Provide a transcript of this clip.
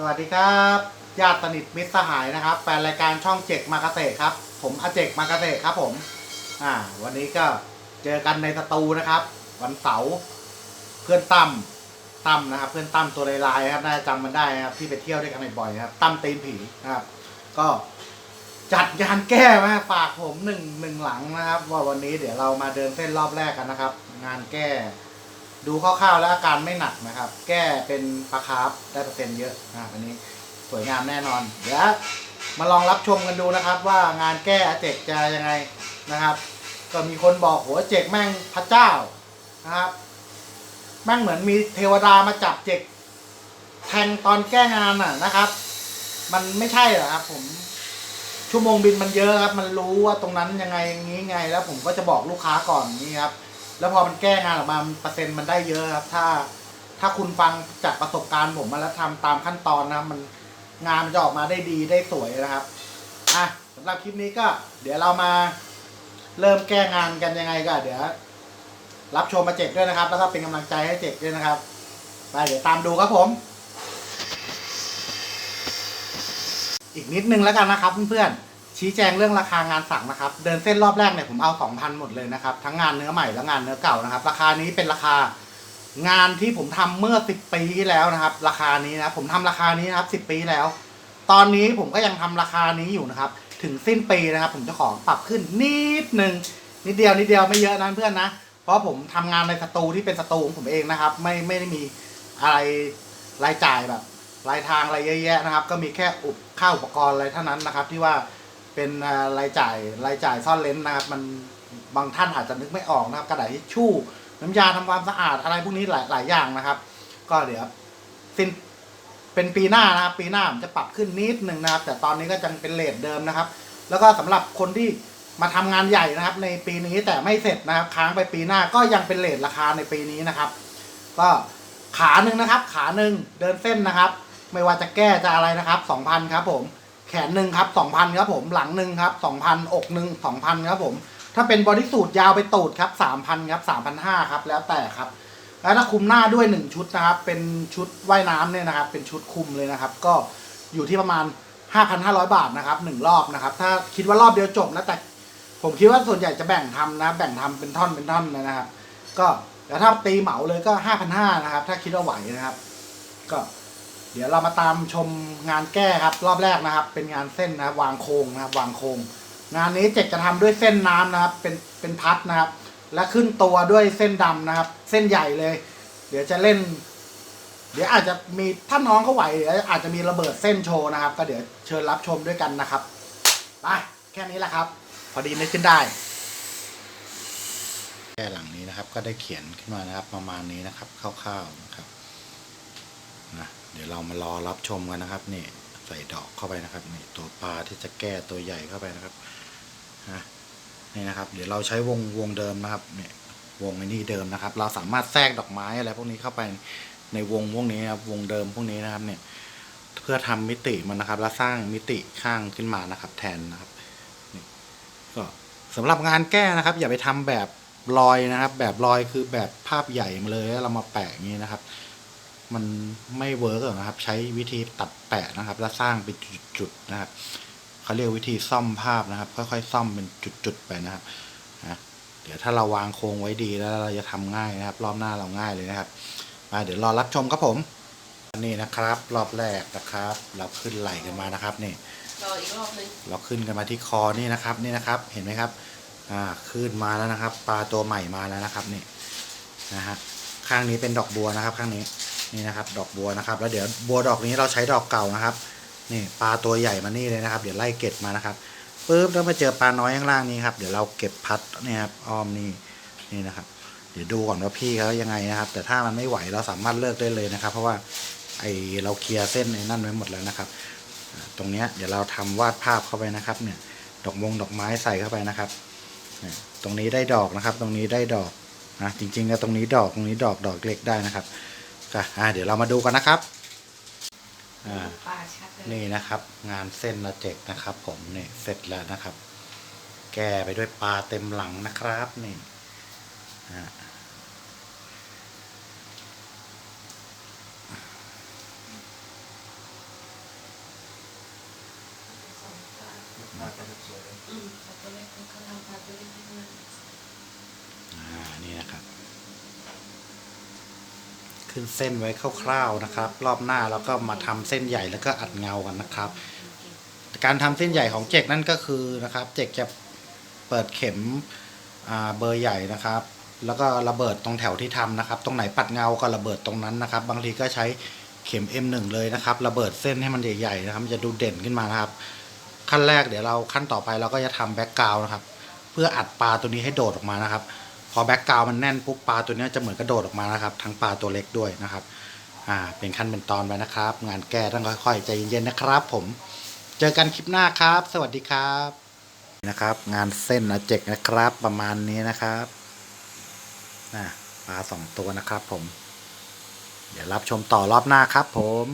สวัสดีครับญาติสนิทมิตรสหายนะครับแฟนรายการช่องเจกมาเกษตรครับ ผมอาเจกมาเกษตรครับผม อ่า วันนี้ก็เจอกันในสตูนะครับ วันเสาร์เพื่อนตั้มตั้มนะครับ เพื่อนตั้มตัวลายๆครับน่าจะจำมันได้นะครับที่ไปเที่ยวด้วยกันบ่อยๆครับตั้มตีนผีนะครับ ก็จัดงานแก้มาฝากผมหนึ่งหนึ่งหลังนะครับ ว่าวันนี้เดี๋ยวเรามาเดินเส้นรอบแรกกันนะครับ งานแก้ ดูคร่าวๆแล้วอาการไม่หนักนะครับ แก้เป็นปลาคาร์ฟได้เปอร์เซ็นต์เยอะนะครับอันนี้สวยงามแน่นอน เดี๋ยวมาลองรับชมกันดูนะครับว่างานแก้อาเจกจะยังไงนะครับ ก็มีคนบอกโหเจกแม่งพระเจ้านะครับ แม่งเหมือนมีเทวดามาจับเจกแทงตอนแก้งานน่ะนะครับ มันไม่ใช่หรอครับ ผมชั่วโมงบินมันเยอะครับ มันรู้ว่าตรงนั้นยังไงอย่างนี้ไง แล้วผมก็จะบอกลูกค้าก่อนนี่ครับ แล้วพอมันแก้งานออกมาเปอร์เซ็นต์มันได้เยอะครับ ถ้า ถ้าคุณฟังจากประสบการณ์ผมมาแล้วทำตามขั้นตอนนะมันงานมันจะออกมาได้ดีได้สวยนะครับอะสำหรับคลิปนี้ก็ เดี๋ยวเรามาเริ่มแก้งานกันยังไงก็เดี๋ยว รับชมมาเจ็กด้วยนะครับ แล้วก็เป็นกำลังใจให้เจ็กด้วยนะครับไปเดี๋ยวตามดูครับผม อีกนิดนึงแล้วกันนะครับเพื่อนๆ ชี้แจงเรื่องราคางานสั่งนะครับ เดินเส้นรอบแรกเนี่ยผมเอา 2,000 หมดเลยนะครับ ทั้งงานเนื้อใหม่และงานเนื้อเก่านะครับ ราคานี้เป็นราคางานที่ผมทำเมื่อ 10 ปีที่แล้วนะครับ ราคานี้นะผมทำราคานี้นะครับ10 ปีแล้ว ตอนนี้ผมก็ยังทำราคานี้อยู่นะครับ ถึงสิ้นปีนะครับ ผมจะขอปรับขึ้นนิดนึงนิดเดียวนิดเดียวไม่เยอะนะเพื่อนนะ เพราะผมทำงานในสตูที่เป็นสตูของผมเองนะครับ ไม่ไม่ได้มีอะไรรายจ่ายแบบรายทางอะไรเยอะแยะนะครับ ก็มีแค่อุปค่าอุปกรณ์อะไรเท่านั้นนะครับ ที่ว่า เป็นรายจ่ายรายจ่ายซ่อนเลนนะครับมันบางท่านอาจจะนึกไม่ออกนะครับกระดาษทิชชู่น้ำยาทำความสะอาดอะไรพวกนี้หลายหลายอย่างนะครับ ก็เดี๋ยวสิ้นเป็นปีหน้านะครับ ปีหน้าผมจะปรับขึ้นนิดหนึ่งนะครับ แต่ตอนนี้ก็ยังเป็นเลทเดิมนะครับ แล้วก็สำหรับคนที่มาทำงานใหญ่นะครับ ในปีนี้แต่ไม่เสร็จนะครับ ค้างไปปีหน้าก็ยังเป็นเลทราคาในปีนี้นะครับ ก็ขาหนึ่งนะครับ ขาหนึ่งเดินเส้นนะครับ ไม่ว่าจะแก้จะอะไรนะครับสองพันครับผม แขนหนึ่งครับสองพันครับผมหลังหนึ่งครับสองพันอกหนึ่งสองพันครับผมถ้าเป็นบอดี้สูทยาวไปตูดครับสามพันครับสามพันห้าครับแล้วแต่ครับแล้วถ้าคุมหน้าด้วยหนึ่งชุดนะครับ เป็นชุดว่ายน้ำเนี่ยนะครับ เป็นชุดคุมเลยนะครับ ก็อยู่ที่ประมาณห้าพันห้าร้อยบาทนะครับหนึ่งรอบนะครับ ถ้าคิดว่ารอบเดียวจบนะแต่ผมคิดว่าส่วนใหญ่จะแบ่งทำนะ แบ่งทำเป็นท่อนเป็นท่อนเลยนะครับ ก็แต่ถ้าตีเหมาเลยก็ห้าพันห้านะครับ ถ้าคิดว่าไหวนะครับ ก็ เดี๋ยวเรามาตามชมงานแก้ครับ รอบแรกนะครับ เป็นงานเส้นนะครับ วางโครงนะครับ วางโครง งานนี้เจ็กจะทำด้วยเส้นน้ำนะครับ เป็นเป็นพัดนะครับ และขึ้นตัวด้วยเส้นดำนะครับ เส้นใหญ่เลย เดี๋ยวจะเล่น เดี๋ยวอาจจะมีถ้าน้องเขาไหวเดี๋ยวอาจจะมีระเบิดเส้นโชว์นะครับ ก็เดี๋ยวเชิญรับชมด้วยกันนะครับไปแค่นี้แหละครับ พอดีนึกขึ้นได้แค่หลังนี้นะครับ ก็ได้เขียนขึ้นมานะครับ ประมาณนี้นะครับคร่าวๆนะครับ เดี๋ยวเรามารอรับชมกันนะครับนี่ใส่ดอกเข้าไปนะครับนี่ตัวปลาที่จะแก้ตัวใหญ่เข้าไปนะครับนะนี่นะครับ เดี๋ยวเราใช้วงวงเดิมนะครับเนี่ยวงไอ้นี่เดิมนะครับ เราสามารถแทรกดอกไม้อะไรพวกนี้เข้าไปในวงพวกนี้นะครับวงเดิมพวกนี้นะครับเนี่ยเพื่อทำมิติมันนะครับ แล้วสร้างมิติข้างขึ้นมานะครับ แทนนะครับก็สำหรับงานแก้นะครับ อย่าไปทำแบบรอยนะครับ แบบรอยคือแบบภาพใหญ่มาเลยแล้วเรามาแปะอย่างนี้นะครับ มันไม่เวิร์กหรอกนะครับ ใช้วิธีตัดแปะนะครับ แล้วสร้างเป็นจุดๆนะครับเขาเรียกวิธีซ่อมภาพนะครับ ค่อยๆซ่อมเป็นจุดๆไปนะครับนะเดี๋ยวถ้าเราวางโครงไว้ดีแล้วเราจะทำง่ายนะครับ รอบหน้าเราง่ายเลยนะครับมาเดี๋ยวรอรับชมครับผมนี่นะครับ รอบแรกนะครับ เราขึ้นไหลกันมานะครับนี่รออีกรอบนึงเราขึ้นกันมาที่คอนี่นะครับ นี่นะครับ เห็นไหมครับ อ่าขึ้นมาแล้วนะครับ ปลาตัวใหม่มาแล้วนะครับนี่นะฮะข้างนี้เป็นดอกบัวนะครับ ข้างนี้ นี่นะครับ ดอกบัวนะครับ แล้วเดี๋ยวบัวดอกนี้เราใช้ดอกเก่านะครับ นี่ปลาตัวใหญ่มานี่เลยนะครับ เดี๋ยวไล่เก็บมานะครับปุ๊บแล้วมาเจอปลาน้อยข้างล่างนี้ครับ เดี๋ยวเราเก็บพัดเนี่ยครับอ้อมนี่นี่นะครับ เดี๋ยวดูก่อนว่าพี่เขายังไงนะครับ แต่ถ้ามันไม่ไหวเราสามารถเลิกได้เลยนะครับ เพราะว่าไอเราเคลียร์เส้นในนั่นไว้หมดแล้วนะครับ ตรงเนี้ยเดี๋ยวเราทำวาดภาพเข้าไปนะครับ เนี่ยดอกมงดอกไม้ใส่เข้าไปนะครับเนี่ยตรงนี้ได้ดอกนะครับ ตรงนี้ได้ดอกนะจริงๆแล้วตรงนี้ดอกตรงนี้ดอกดอกเล็กได้นะครับ ก็เดี๋ยวเรามาดูกันนะครับนี่นะครับ งานเส้นละเจกนะครับ ผมเนี่ยเสร็จแล้วนะครับ แก้ไปด้วยปลาเต็มหลังนะครับนี่อ่าสองปลาอืปลาตัวเล็กปลาตัวเล็ก ขึ้นเส้นไว้คร่าวๆนะครับ รอบหน้าแล้วก็มาทำเส้นใหญ่แล้วก็อัดเงากันนะครับ การทำเส้นใหญ่ของเจกนั่นก็คือนะครับ เจกจะเปิดเข็มเบอร์ใหญ่นะครับ แล้วก็ระเบิดตรงแถวที่ทำนะครับ ตรงไหนปัดเงาก็ระเบิดตรงนั้นนะครับ บางทีก็ใช้เข็ม M1 เลยนะครับ ระเบิดเส้นให้มันใหญ่ๆนะครับมันจะดูเด่นขึ้นมานะครับ ขั้นแรกเดี๋ยวเราขั้นต่อไปเราก็จะทำแบ็กกราวนะครับ เพื่ออัดปลาตัวนี้ให้โดดออกมานะครับ พอแบ็กกราวมันแน่นปุ๊บปลาตัวนี้จะเหมือนกระโดดออกมานะครับ ทั้งปลาตัวเล็กด้วยนะครับ อ่า เป็นขั้นเป็นตอนไปนะครับ งานแก้ต้องค่อยๆใจเย็นๆนะครับ ผม เจอกันคลิปหน้าครับ สวัสดีครับนะครับ งานเส้นนะเจกนะครับ ประมาณนี้นะครับนะปลาสองตัวนะครับ ผม เดี๋ยวรับชมต่อรอบหน้าครับ ผม